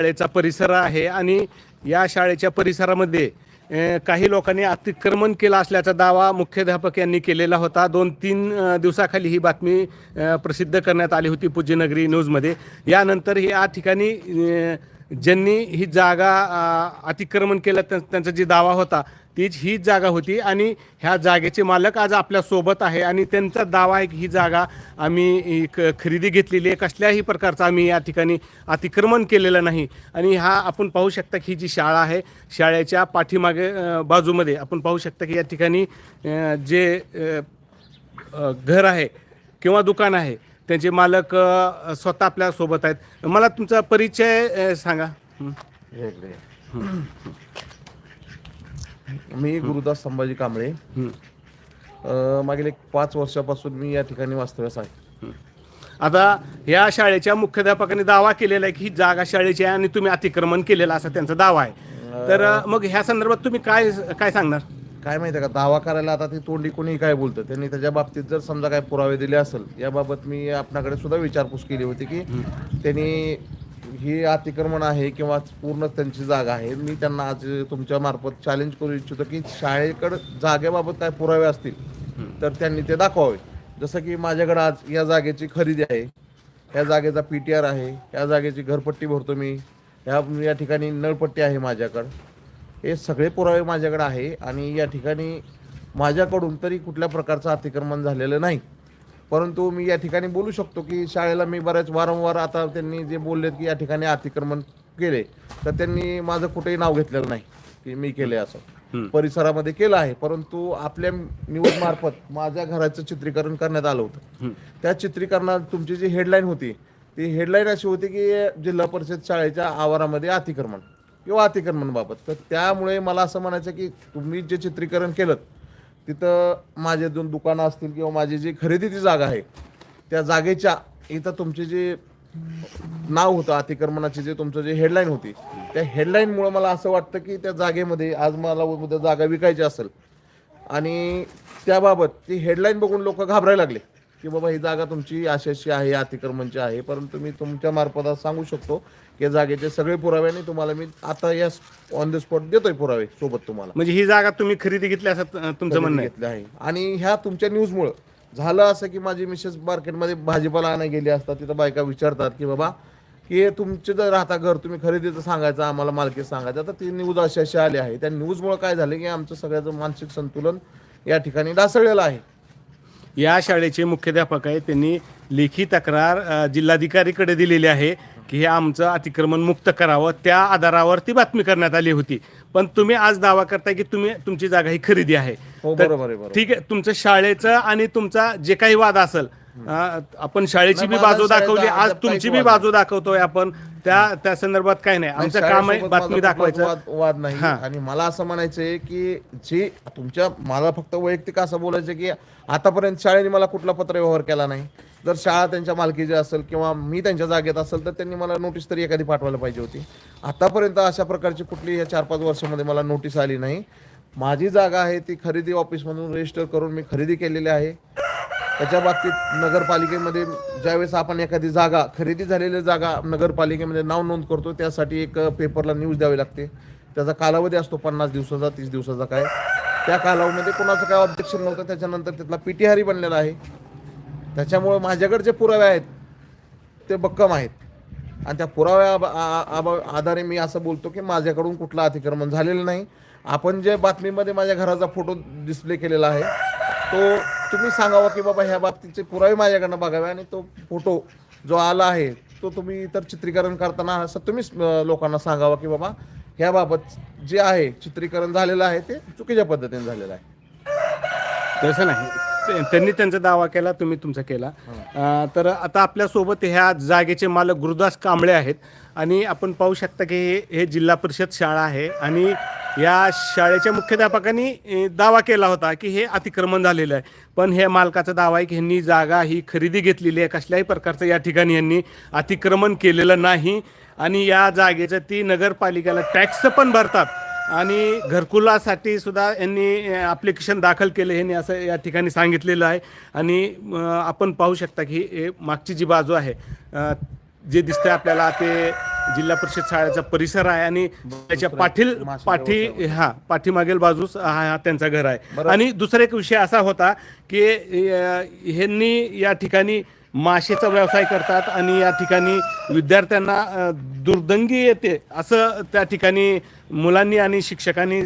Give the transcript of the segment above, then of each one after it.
शाळेचा परिसर आहे आणि या शाळेच्या परिसरामध्ये काही लोकांनी अतिक्रमण केलं असल्याचा दावा मुख्याध्यापक यांनी केलेला होता. दोन तीन दिवसाखाली ही बातमी प्रसिद्ध करण्यात आली होती पूज्यनगरी न्यूजमध्ये. यानंतर या ठिकाणी ज्यांनी ही जागा अतिक्रमण केलं त्या- त्यांचा जी दावा होता तीच हीच जागा होती. आणि ह्या जागेचे मालक आज आपल्यासोबत आहे आणि त्यांचा दावा आहे की ही जागा आम्ही क- खरेदी घेतलेली आहे. कसल्याही प्रकारचं आम्ही या ठिकाणी अतिक्रमण केलेलं नाही. आणि हा आपण पाहू शकता की ही जी शाळा आहे शाळेच्या पाठीमागे बाजूमध्ये आपण पाहू शकता की या ठिकाणी जे घर आहे किंवा दुकान आहे त्यांचे मालक अ, स्वतः आपल्यासोबत आहेत. मला तुमचा परिचय अ, सांगा. हं. वेगळे. मी गुरुदास संभाजी कांबळे. हं. अ, मागील एक पाच वर्षापासून मी या ठिकाणी वास्तव्यास आहे. आता या शाळेच्या मुख्याध्यापकांनी दावा केलेला आहे की ही जागा शाळेची आहे आणि तुम्ही अतिक्रमण केलेलं असा त्यांचा दावा आहे. तर अ, मग ह्या संदर्भात तुम्ही काय काय सांगणार? काय माहिती आहे का दावा करायला आता ते तोंडी कोणी काय बोलतं? त्यांनी त्याच्या बाबतीत जर समजा काय पुरावे दिले असेल याबाबत मी आपणाकडे सुद्धा विचारपूस केली होती की त्यांनी ही अतिक्रमण आहे किंवा पूर्ण त्यांची जागा आहे मी त्यांना आज तुमच्या मार्फत चॅलेंज करू इच्छितो की शाळेकडे जागेबाबत काय पुरावे असतील तर त्यांनी ते दाखवावे. जसं की माझ्याकडे आज या जागेची खरेदी आहे या जागेचा पी टी आर आहे या जागेची घरपट्टी भरतो मी या या ठिकाणी नळपट्टी आहे माझ्याकडं. हे सगळे पुरावे माझ्याकडे आहे आणि या ठिकाणी माझ्याकडून तरी कुठल्या प्रकारचं अतिक्रमण झालेलं नाही. परंतु मी या ठिकाणी बोलू शकतो की शाळेला मी बऱ्याच वारंवार आता त्यांनी जे बोललेत की या ठिकाणी अतिक्रमण केले तर त्यांनी माझं कुठेही नाव घेतलेलं नाही की मी केले असं. परिसरामध्ये केलं आहे परंतु आपल्या न्यूज मार्फत माझ्या घराचं चित्रीकरण करण्यात आलं होतं. त्या चित्रीकरणात तुमची जी हेडलाईन होती ती हेडलाईन अशी होती की जिल्हा परिषद शाळेच्या आवारामध्ये अतिक्रमण. किंवा अतिक्रमणाबाबत तर त्यामुळे मला असं म्हणायचं की तुम्ही जे चित्रीकरण केलं तिथं माझे दोन दुकानं असतील किंवा माझी जी खरेदीची जागा आहे त्या जागेच्या इथं तुमचे जे नाव होतं अतिक्रमणाची जे तुमचं जे हेडलाईन होती त्या हेडलाईनमुळं मला असं वाटतं की त्या जागेमध्ये आज मला उद्या जागा विकायची असेल. आणि त्याबाबत ती हेडलाईन बघून लोक घाबरायला लागले. की बाबा ही जागा तुमची अशाशी आहे अतिक्रमणची आहे. परंतु मी तुमच्या मार्फत आज सांगू शकतो की या जागेचे सगळे पुरावे आणि तुम्हाला मी आता या ऑन द स्पॉट देतोय पुरावे सोबत तुम्हाला. म्हणजे ही जागा तुम्ही खरेदी घेतली असं तुमचं म्हणणं घेतले आहे. आणि ह्या तुमच्या न्यूजमुळं झालं असं की माझी मिसेस मार्केटमध्ये भाजीपाला आणायला गेली असतात तिथं बायका विचारतात की बाबा की हे तुमचे जर राहता घर तुम्ही खरेदीचं सांगायचं आम्हाला मालकी सांगायचं तर ती न्यूज अशी अशी आली आहे. त्या न्यूजमुळं काय झालं की आमचं सगळ्याचं मानसिक संतुलन या ठिकाणी ढासळलेलं आहे. या शाळेचे मुख्याध्यापक आहे त्यांनी लेखी तक्रार जिल्हाधिकारीकडे दिलेली आहे की हे आमचं अतिक्रमण मुक्त करावं. त्या आधारावर ती बातमी करण्यात आली होती. पण तुम्ही आज दावा करताय की तुम्ही तुमची जागा ही खरेदी आहे. हो ठीक आहे तुमचं शाळेचं आणि तुमचा जे काही वाद असेल आपण शाळेची बी बाजू दाखवली आज तुमची बी बाजू दाखवतोय आपण. त्या त्या संदर्भात काय नाही. आमचं काम आहे बातमी दाखवायचं. वाद नाही. आणि मला असं म्हणायचंय की जे तुमच्या मला फक्त वैयक्तिक असं बोलायचं की आतापर्यंत शाळेने मला कुठला पत्र व्यवहार केला नाही. जर शाळा त्यांच्या मालकीची असेल किंवा मी त्यांच्या जागेत असेल तर त्यांनी मला नोटीस तरी एखादी पाठवायला पाहिजे होती. आतापर्यंत अशा प्रकारची कुठली या चार पाच वर्षामध्ये मला नोटीस आली नाही. माझी जागा आहे ती खरेदी ऑफिसमधून रजिस्टर करून मी खरेदी केलेली आहे. त्याच्या बाबतीत नगरपालिकेमध्ये ज्यावेळेस आपण एखादी जागा खरेदी झालेली जागा नगरपालिकेमध्ये नाव नोंद करतो त्यासाठी एक पेपरला न्यूज द्यावी लागते. त्याचा कालावधी असतो पन्नास दिवसाचा तीस दिवसाचा काय. त्या कालावधीमध्ये कोणाचं काय ऑब्जेक्शन नव्हतं त्याच्यानंतर त्यातला पी टी बनलेला आहे. त्याच्यामुळं माझ्याकडे जे पुरावे आहेत ते भक्कम आहेत. आणि त्या पुराव्या आ- आधारे मी असं बोलतो की माझ्याकडून कुठलं अतिक्रमण झालेलं नाही. आपण जे बातमीमध्ये माझ्या घराचा फोटो डिस्प्ले केलेला आहे तो तुम्ही सांगावं की बाबा ह्या बाबतीचे पुरावे माझ्याकडनं बघावे आणि तो फोटो जो आला आहे तो तुम्ही इतर चित्रीकरण करताना असं तुम्हीच लोकांना सांगावा की बाबा ह्याबाबत जे आहे चित्रीकरण झालेलं आहे ते चुकीच्या पद्धतीने झालेलं आहे. तसं नाही. ते- त्यांनी त्यांचा दावा केला तुम्ही तुमचा केला. तर आता आपल्यासोबत ह्या जागेचे मालक गुरुदास कांबळे आहेत. आणि आपण पाहू शकता की हे हे जिल्हा परिषद शाळा आहे आणि या शाळेच्या मुख्याध्यापकांनी दावा केला होता की हे अतिक्रमण झालेलं आहे. पण हे मालकाचा दावा आहे की ह्यांनी जागा ही खरेदी घेतलेली आहे. कसल्याही प्रकारचं या ठिकाणी यांनी अतिक्रमण केलेलं नाही. आणि या जागेचं ती नगरपालिकेला टॅक्स पण भरतात. आणि घरकुलासाठी सुद्धा यांनी ॲप्लिकेशन दाखल केलं यांनी असं या ठिकाणी सांगितलेलं आहे. आणि आपण पाहू शकता की हे मागची जी बाजू आहे जे दिसतंय आपल्याला ते जिल्हा परिषद शाळेचा परिसर आहे आणि त्याच्या पाठील पाठी हा पाठीमागील बाजूस हा हा त्यांचा घर आहे. आणि दुसरा एक विषय असा होता की ह्यांनी या ठिकाणी माशेचा व्यवसाय करतात आणि या ठिकाणी विद्यार्थ्यांना दुर्दंगी येते असं त्या ठिकाणी मुलांनी आणि शिक्षकांनी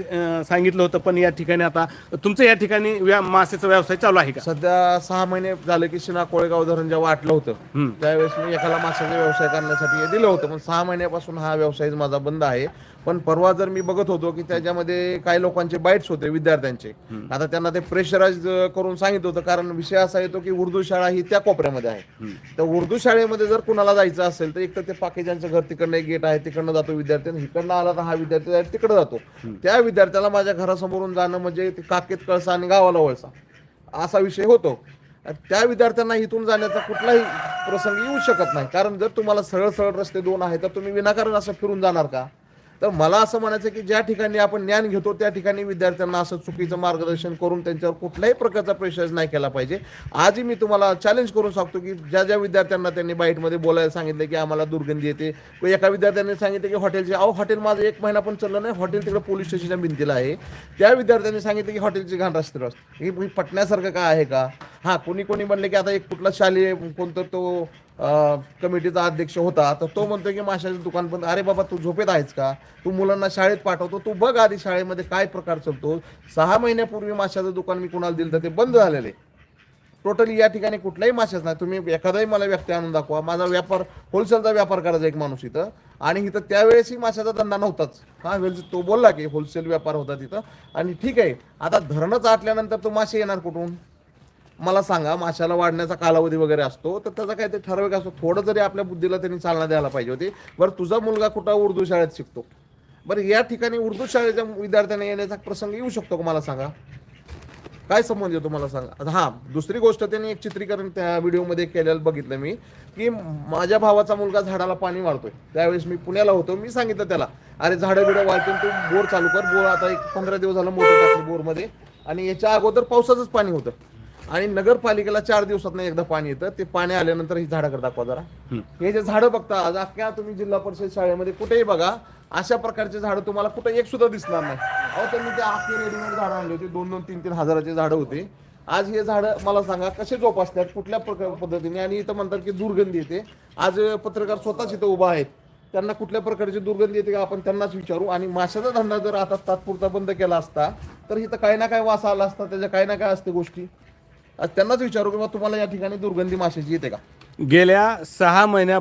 सांगितलं होतं. पण या ठिकाणी आता तुमचं या ठिकाणी व्या मासेचा व्यवसाय चालू आहे का? सध्या सहा महिने झाले की शिना कोळेगाव धरण जेव्हा आटलं होतं. त्यावेळेस मी एकाला माशाचा व्यवसाय करण्यासाठी दिलं होतं. पण सहा महिन्यापासून हा व्यवसाय माझा बंद आहे. पण परवा जर मी बघत होतो की त्याच्यामध्ये काही लोकांचे बाईट्स होते विद्यार्थ्यांचे. आता त्यांना ते प्रेशराईज करून सांगितलं होतं कारण विषय असा येतो की उर्दू शाळा ही त्या कोपऱ्यामध्ये आहे. तर उर्दू शाळेमध्ये जर कुणाला जायचं असेल तर एक तर ते पाकिजांचं घर तिकडनं एक गेट आहे तिकडनं जातो विद्यार्थी इकडनं आला तर हा विद्यार्थी तिकडे जातो. त्या विद्यार्थ्याला माझ्या घरासमोरून जाणं म्हणजे काकेत कळसा आणि गावाला वळसा. असा विषय होतो. त्या विद्यार्थ्यांना इथून जाण्याचा कुठलाही प्रसंग येऊ शकत नाही. कारण जर तुम्हाला सरळ सरळ रस्ते दोन आहेत तर तुम्ही विनाकारण असं फिरून जाणार का? तर मला असं म्हणायचं की ज्या ठिकाणी आपण ज्ञान घेतो त्या ठिकाणी विद्यार्थ्यांना असं चुकीचं मार्गदर्शन करून त्यांच्यावर कुठल्याही प्रकारचा प्रेशर नाही केला पाहिजे. आजही मी तुम्हाला चॅलेंज करून सांगतो की ज्या ज्या विद्यार्थ्यांना त्यांनी बाईटमध्ये बोलायला सांगितलं की आम्हाला दुर्गंधी येते. एका विद्यार्थ्याने सांगितलं की हॉटेलचे अहो हॉटेल माझं एक महिना पण चाललं नाही हॉटेल तिकडे पोलीस स्टेशनच्या भिंतीला आहे. त्या विद्यार्थ्यांनी सांगितलं की हॉटेलची घाण रस्त्यावर असते हे पटण्यासारखं काय आहे का? हां कोणी कोणी म्हणले की आता एक कुठला शालेय कोणतं तो कमिटीचा अध्यक्ष होता तर तो म्हणतो की माशाचं दुकान बंद. अरे बाबा तू झोपेत आहेस का? तू मुलांना शाळेत पाठवतो तू बघ आधी शाळेमध्ये काय प्रकार चालतो. सहा महिन्यापूर्वी माशाचं दुकान मी कुणाला दिलं तर ते बंद झालेले. टोटली या ठिकाणी कुठलाही माशाच नाही. तुम्ही एखादाही मला व्यक्ती आणून दाखवा. माझा व्यापार होलसेलचा व्यापार करायचा एक माणूस इथं. आणि इथं त्यावेळेसही माशाचा धंदा नव्हताच. हा वेळ तो बोलला की होलसेल व्यापार होता तिथं. आणि ठीक आहे आता धरणच आटल्यानंतर तो मासे येणार कुठून? मला सांगा माशाला वाढण्याचा कालावधी वगैरे असतो तर त्याचा काय ते ठराविक असतो. थोडं जरी आपल्या बुद्धीला त्यांनी चालना द्यायला पाहिजे होती बरं तुझा मुलगा कुठं उर्दू शाळेत शिकतो? बरं या ठिकाणी उर्दू शाळेच्या विद्यार्थ्यांना येण्याचा प्रसंग येऊ शकतो का मला सांगा? काय संबंध येतो मला सांगा? हां हा दुसरी गोष्ट त्यांनी एक चित्रीकरण त्या व्हिडिओमध्ये केलेलं बघितलं मी की माझ्या भावाचा मुलगा झाडाला पाणी वाढतोय. त्यावेळेस मी पुण्याला होतो मी सांगितलं त्याला अरे झाडं बिडं वाढतील तू बोर चालू कर बोर आता एक पंधरा दिवस झालं मोठं टाकलं बोरमध्ये आणि याच्या अगोदर पावसाचंच पाणी होतं. आणि नगरपालिकेला चार दिवसात एकदा पाणी येतं. ते पाणी आल्यानंतर ही झाडाकडे दाखवा जरा. हे जे झाडं बघता आज अख्ख्या तुम्ही जिल्हा परिषद शाळेमध्ये कुठेही बघा अशा प्रकारचे झाडं तुम्हाला कुठे एक सुद्धा दिसणार नाही. अहो त्यांनी ते अख्खे रेडीमेड झाडं आणले होते. दोन दोन तीन तीन हजाराचे झाडं होते. आज हे झाडं मला सांगा कसे जोपासतात कुठल्या प्रकार पद्धतीने? आणि इथं म्हणतात की दुर्गंधी येते. आज पत्रकार स्वतःच इथं उभा आहेत. त्यांना कुठल्या प्रकारची दुर्गंधी येते का आपण त्यांनाच विचारू. आणि माशाचा धंदा जर आता तात्पुरता बंद केला असता तर इथं काही ना काय वास आला असता त्याच्या काही ना काय असते गोष्टी. आज त्यांनाच विचारू की बा तुम्हाला या ठिकाणी दुर्गंधी माशाची येते का? गेल्या सहा महिन्या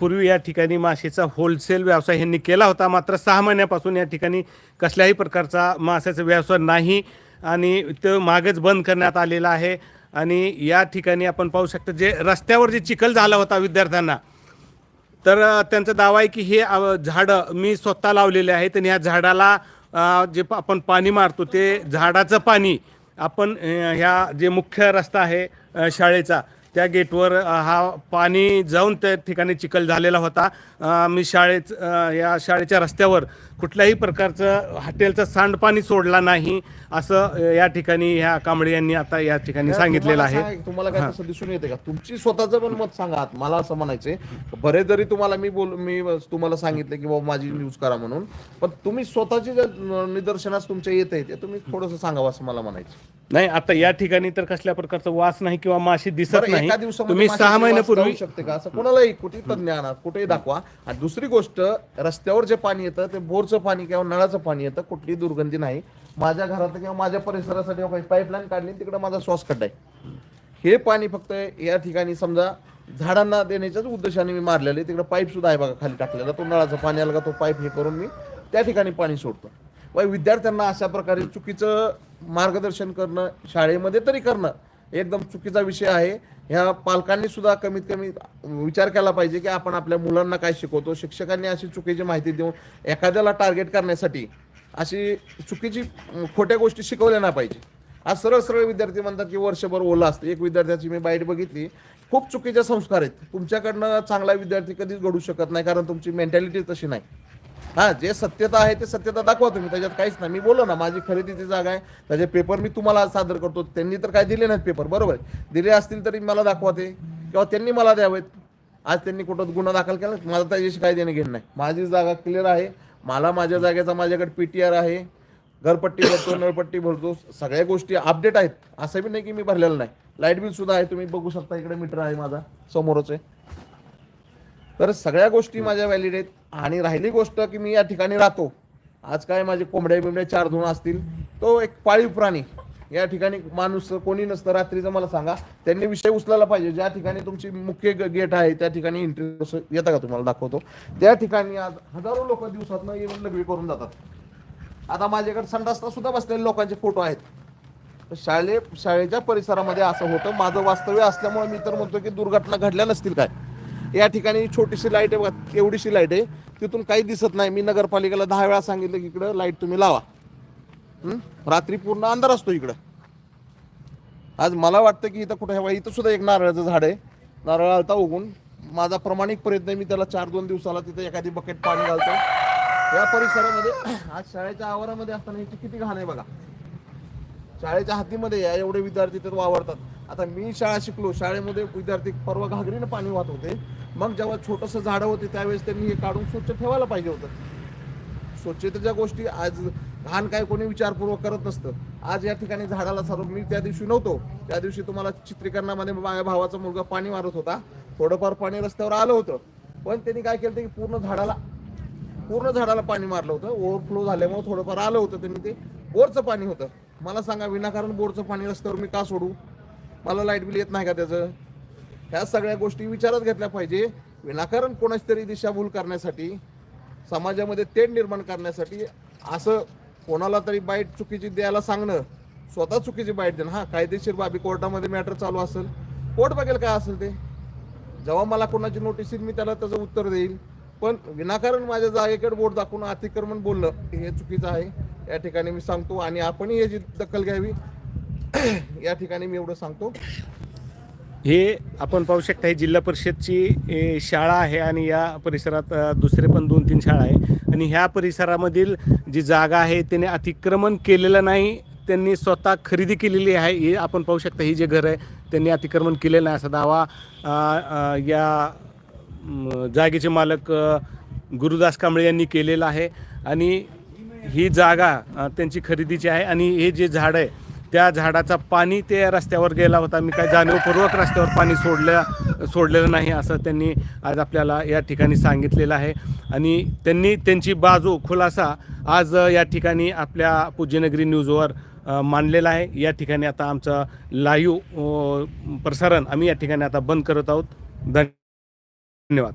पूर्वी या ठिकाणी मासेचा होलसेल व्यवसाय ह्यांनी केला होता. मात्र सहा महिन्यापासून या ठिकाणी कसल्याही प्रकारचा माशाचा व्यवसाय नाही आणि तो मागच बंद करण्यात आलेला आहे. आणि या ठिकाणी आपण पाहू शकतो जे रस्त्यावर जे चिखल झाला होता विद्यार्थ्यांना तर त्यांचा दावा आहे की हे झाडं मी स्वतः लावलेले आहेत आणि ह्या झाडाला जे प- आपण पाणी मारतो ते झाडाचं पाणी आपण ह्या जे मुख्य रस्ता आहे शाळेचा त्या गेटवर हा पाणी जाऊन त्या ठिकाणी चिखल झालेला होता. मी शाळेत या शाळेच्या रस्त्यावर कुठल्याही प्रकारचं हॉटेलचं सांडपाणी सोडला नाही असं या ठिकाणी ह्या कांबळे यांनी आता या ठिकाणी सांगितलेलं आहे. तुम्हाला काय तसं दिसून येते का? तुमची स्वतःचं पण मत सांगा. मला असं म्हणायचंय. बरे जरी तुम्हाला मी बोल मी तुम्हाला सांगितलं की बाबा माझी न्यूज करा म्हणून पण तुम्ही स्वतःची निदर्शनास तुमच्या येत आहे ते तुम्ही थोडंसं सांगावं असं मला म्हणायचं नाही आता या ठिकाणी तर कसल्या प्रकारचा वास नाही किंवा माशी दिसत नाही. तुम्ही सहा महिन्यापूर्वी शकते का? असं कोणालाही कुठेही तज्ञ आणा कुठेही दाखवा. आणि दुसरी गोष्ट रस्त्यावर जे पाणी येतं ते बोरचं पाणी किंवा नळाचं पाणी येतं कुठलीही दुर्गंधी नाही. माझ्या घरात किंवा माझ्या परिसरासाठी पाईपलाईन काढली तिकडे माझा श्वास खड्डा आहे. हे पाणी फक्त या ठिकाणी समजा झाडांना देण्याच्याच उद्देशाने मी मारलेलं आहे. तिकडे पाईप सुद्धा आहे बघा खाली टाकलेला. तो नळाचा पाणी आला का तो पाईप हे करून मी त्या ठिकाणी पाणी सोडतो. व विद्यार्थ्यांना अशा प्रकारे चुकीचं मार्गदर्शन करणं शाळेमध्ये तरी करणं एकदम चुकीचा विषय आहे. ह्या पालकांनी सुद्धा कमीत कमी विचार केला पाहिजे की आपण आपल्या मुलांना काय शिकवतो? शिक्षकांनी अशी चुकीची माहिती देऊन एखाद्याला टार्गेट करण्यासाठी अशी चुकीची खोट्या गोष्टी शिकवल्या नाही पाहिजे. आज सरळ सरळ विद्यार्थी म्हणतात की वर्षभर ओला असतं. एक विद्यार्थ्याची मी बाईट बघितली. खूप चुकीचे संस्कार आहेत. तुमच्याकडनं चांगला विद्यार्थी कधीच घडू शकत नाही कारण तुमची मेंटॅलिटी तशी नाही. हा जे सत्यता आहे ते सत्यता दाखवा तुम्ही. त्याच्यात काहीच नाही. मी बोललो ना माझी खरेदीची जागा आहे. त्याचे पेपर मी तुम्हाला सादर करतो. त्यांनी तर काय दिले नाहीत पेपर बरोबर दिले असतील तरी मला दाखवा ते. किंवा त्यांनी मला द्यावेत. आज त्यांनी कुठं गुन्हा दाखल केला? माझा त्याच्याशी काही देणं घेणं नाही. माझी जागा क्लिअर आहे. मला माझ्या जागेचा माझ्याकडे पीटीआर आहे. घरपट्टी भरतो नळपट्टी भरतो. सगळ्या गोष्टी अपडेट आहेत. असं बी नाही की मी भरलेलं नाही. लाइट बिल सुद्धा आहे. तुम्ही बघू शकता इकडे मीटर आहे माझा. समोरच आहे. तर सगळ्या गोष्टी माझ्या व्हॅलिड आहेत. आणि राहिली गोष्ट की मी या ठिकाणी राहतो. आज काय माझे कोंबड्या बिंबड्या चार दोन असतील. तो एक पाळीव प्राणी. या ठिकाणी माणूस कोणी नसतं. रात्रीचं मला सांगा. त्यांनी विषय उचलायला पाहिजे. ज्या ठिकाणी तुमची मुख्य गेट आहे त्या ठिकाणी इंटरव्ह्यू येतं का तुम्हाला? दाखवतो. त्या ठिकाणी आज हजारो लोक दिवसातनं येऊन लघवी करून जातात. आता माझ्याकडे संडासला सुद्धा बसलेले लोकांचे फोटो आहेत. शाळे शाळेच्या परिसरामध्ये असं होतं. माझं वास्तव्य असल्यामुळे मी तर म्हणतो की दुर्घटना घडल्या नसतील काय? या ठिकाणी छोटीशी लाइट आहे बघा एवढीशी लाइट आहे. तिथून काही दिसत नाही. मी नगरपालिकेला दहा वेळा सांगितलं की इकडं लाइट तुम्ही लावा. रात्री पूर्ण अंधार असतो इकडं. आज मला वाटतं की इथं कुठं हवा इथं सुद्धा एक नारळाचं झाड आहे. नारळ आलता उगून. माझा प्रामाणिक प्रयत्न आहे मी त्याला चार दोन दिवसाला तिथे एखादी बकेट पाणी घालतो. या परिसरामध्ये आज शाळेच्या आवारामध्ये असताना याची किती घाण आहे बघा. शाळेच्या हातीमध्ये या एवढे विद्यार्थी तर वावरतात. आता मी शाळा शिकलो. शाळेमध्ये विद्यार्थी परवा घागरीनं पाणी वाहत होते. मग जेव्हा छोटंसं झाडं होते त्यावेळेस त्यांनी हे काढून स्वच्छ ठेवायला पाहिजे होतं. स्वच्छतेच्या गोष्टी आज घाण काय कोणी विचारपूर्वक करत नसतं. आज या ठिकाणी झाडाला सर्व मी त्या दिवशी नव्हतो. त्या दिवशी तुम्हाला चित्रीकरणामध्ये माझ्या भावाचा मुलगा पाणी मारत होता. थोडंफार पाणी रस्त्यावर आलं होतं. पण त्यांनी काय केलं की पूर्ण झाडाला पूर्ण झाडाला पाणी मारलं होतं. ओव्हरफ्लो झाल्यामुळे थोडंफार आलं होतं त्यांनी ते. बोरचं पाणी होतं. मला सांगा विनाकारण बोरचं पाणी रस्त्यावर मी का सोडू? मला लाइट बिल येत नाही का त्याचं? ह्या सगळ्या गोष्टी विचारात घेतल्या पाहिजे. विनाकारण कोणाची तरी दिशाभूल करण्यासाठी समाजामध्ये तेढ निर्माण करण्यासाठी असं कोणाला तरी बाईट चुकीची द्यायला सांगणं स्वतः चुकीची बाईट देणं हा कायदेशीर बाबी कोर्टामध्ये मॅटर चालू असेल. कोर्ट बघेल काय असेल ते. जेव्हा मला कोणाची नोटीस येईल मी त्याला त्याचं उत्तर देईल. पण विनाकारण माझ्या जागेकडे बोट दाखवून अतिक्रमण बोलणं हे चुकीचं आहे. या ठिकाणी मी सांगतो आणि आपणही याची दखल घ्यावी. या ठिकाणी मी एवढं सांगतो. हे आपण पाहू शकता ही जिल्हा परिषदची शाळा आहे आणि या परिसरात दुसरे पण दोन तीन शाळा आहे. आणि ह्या परिसरामधील जी जागा आहे त्याने अतिक्रमण केलेलं नाही त्यांनी स्वतः खरेदी केलेली आहे. हे आपण पाहू शकता ही जे घर आहे त्यांनी अतिक्रमण केलेलं नाही. असा दावा या जागेचे मालक गुरुदास कांबळे यांनी केलेला आहे. आणि ही जागा त्यांची खरेदीची आहे. आणि हे जे झाड आहे त्या झाडाचा पाणी ते रस्त्यावर गेला होता. मी काय जाणीवपूर्वक रस्त्यावर पाणी सोडलं सोडलेलं नाही असं त्यांनी आज आपल्याला या ठिकाणी सांगितलेलं आहे. आणि त्यांनी त्यांची बाजू खुलासा आज या ठिकाणी आपल्या पूज्यनगरी न्यूजवर मांडलेला आहे. या ठिकाणी आता आमचं लाईव्ह प्रसारण आम्ही या ठिकाणी आता बंद करत आहोत. धन्यवाद.